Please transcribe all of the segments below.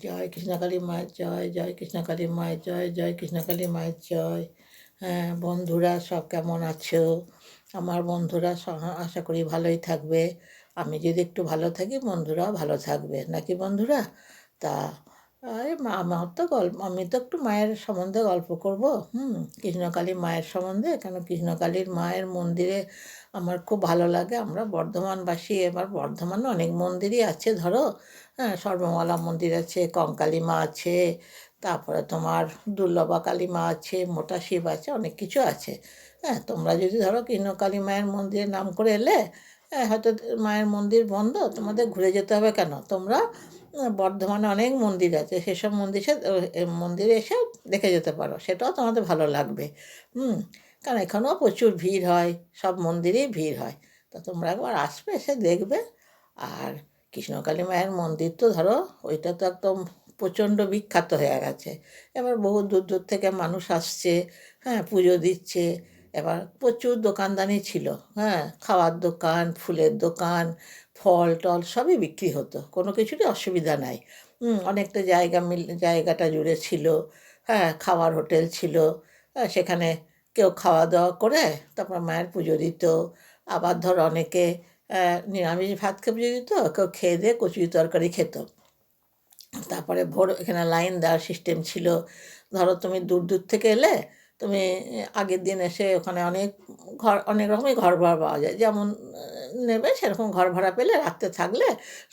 জয় কৃষ্ণকালী মায়ের জয় জয় কৃষ্ণকালী মায়ের জয় জয় কৃষ্ণকালী মায়ের জয়। হ্যাঁ বন্ধুরা সব কেমন আছো? আমার বন্ধুরা আশা করি ভালোই থাকবে। আমি যদি একটু ভালো থাকি, বন্ধুরাও ভালো থাকবে। নাকি বন্ধুরা? তা আরে মা, আমার তো গল্প, আমি তো একটু মায়ের সম্বন্ধে গল্প করব। হুম কৃষ্ণকালী মায়ের সম্বন্ধে, কেন কৃষ্ণকালীর মায়ের মন্দিরে আমার খুব ভালো লাগে। আমরা বর্ধমানবাসী, এবার বর্ধমানে অনেক মন্দিরই আছে, ধরো। হ্যাঁ সর্বমলা মন্দির আছে, কঙ্কালী মা আছে, তারপরে তোমার দুর্লভা কালী মা আছে, মোটা শিব আছে, অনেক কিছু আছে। হ্যাঁ তোমরা যদি ধরো কৃষ্ণকালী মায়ের মন্দিরে নাম করে এলে হ্যাঁ হয়তো মায়ের মন্দির বন্ধ, তোমাদের ঘুরে যেতে হবে কেন? তোমরা বর্ধমানে অনেক মন্দির আছে। সেসব মন্দিরে মন্দিরে এসে দেখে যেতে পারো। সেটাও তোমাদের ভালো লাগবে। হুম, কারণ এখানেও প্রচুর ভিড় হয়। সব মন্দিরেই ভিড় হয়। তা তোমরা একবার আসবে, এসে দেখবে। আর কৃষ্ণকালী মায়ের মন্দির তো ধরো, ওইটা তো একদম প্রচণ্ড বিখ্যাত হয়ে গেছে। এবার বহু দূর দূর থেকে মানুষ আসছে হ্যাঁ পুজো দিচ্ছে। এবার প্রচুর দোকানদানি ছিল হ্যাঁ খাওয়ার দোকান, ফুলের দোকান ফল টল সবই বিক্রি হতো কোনো কিছুরই অসুবিধা নাই। অনেকটা জায়গা মিল জায়গাটা জুড়ে ছিল হ্যাঁ খাওয়ার হোটেল ছিল হ্যাঁ, সেখানে কেউ খাওয়া দাওয়া করে তারপর মায়ের পুজো দিত। আবার ধর অনেকে নিরামিষ ভাত খেয়ে পুজো দিত কেউ খেয়ে দিয়ে কচুরি তরকারি খেত। তারপরে ভোর এখানে লাইন দেওয়ার সিস্টেম ছিল। ধরো তুমি দূর দূর থেকে এলে তুমি আগের দিন এসে ওখানে অনেক ঘর অনেক রকমই ঘর ভাড়া পাওয়া যায়। যেমন নেবে, সেরকম ঘর ভাড়া পেলে রাত্রে থাকলে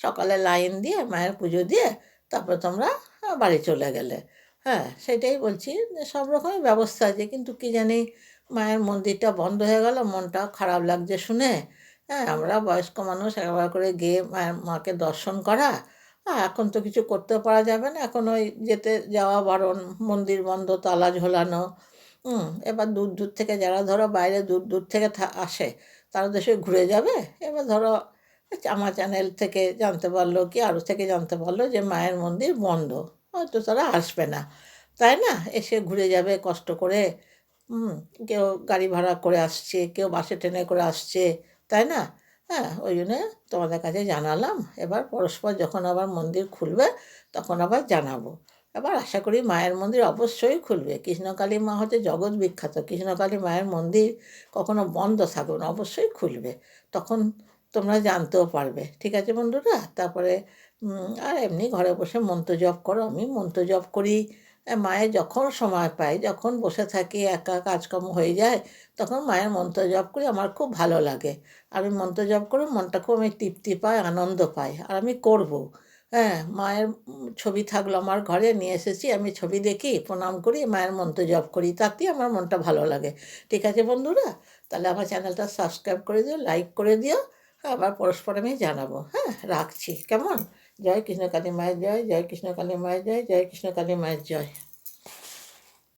সকালে লাইন দিয়ে, মায়ের পুজো দিয়ে তারপরে তোমরা বাড়ি চলে গেলে। হ্যাঁ সেটাই বলছি। সব রকমই ব্যবস্থা আছে, কিন্তু কি জানি মায়ের মন্দিরটা বন্ধ হয়ে গেল মনটা খারাপ লাগছে শুনে। হ্যাঁ আমরা বয়স্ক মানুষ, একবার করে গিয়ে মায়ের, মাকে দর্শন করা এখন তো কিছু করতে পারা যাবে না। এখন ওই যেতে যাওয়া, বারণ, মন্দির বন্ধ, তালা ঝোলানো এবার দূর দূর থেকে যারা ধরো বাইরে দূর দূর থেকে আসে তারা দেশে ঘুরে যাবে? এবার ধরো, আমার চ্যানেল থেকে জানতে পারল কি আরও থেকে জানতে পারল যে মায়ের মন্দির বন্ধ। হয়তো তারা আসবে না। তাই না? এসে ঘুরে যাবে, কষ্ট করে কেউ গাড়ি ভাড়া করে আসছে, কেউ বাসে ট্রেনে করে আসছে, তাই না? হ্যাঁ ওই জন্যে তোমাদের কাছে জানালাম। এবার পরস্পর যখন আবার মন্দির খুলবে, তখন আবার জানাব। এবার আশা করি মায়ের মন্দির অবশ্যই খুলবে। কৃষ্ণকালী মা হচ্ছে জগৎ বিখ্যাত। কৃষ্ণকালী মায়ের মন্দির কখনো বন্ধ থাকবে না অবশ্যই খুলবে। তখন তোমরা জানতেও পারবে। ঠিক আছে বন্ধুরা? তারপরে আর এমনি ঘরে বসে মন্ত্র জপ করো। আমি মন্ত্র জপ করি। মায়ের যখন সময় পাই যখন বসে থাকি, একা কাজকর্ম হয়ে যায়, তখন মায়ের মন্ত্র জপ করি। আমার খুব ভালো লাগে। আমি মন্ত্র জপ করে মনটা খুব আমি তৃপ্তি পাই, আনন্দ পাই। আর আমি করব। হ্যাঁ মায়ের ছবি থাকল আমার ঘরে, নিয়ে এসেছি, আমি ছবি দেখি, প্রণাম করি, মায়ের মন্ত্র জপ করি, তাতেই আমার মনটা ভালো লাগে। ঠিক আছে বন্ধুরা, তাহলে আমার চ্যানেলটা সাবস্ক্রাইব করে দিও লাইক করে দিও, আবার পরস্পর আমি জানাব। হ্যাঁ রাখছি, কেমন? জয় কৃষ্ণ কালী মায়ের জয় জয় কৃষ্ণ কালী মায়ের জয় জয় কৃষ্ণ কালী মায়ের জয়।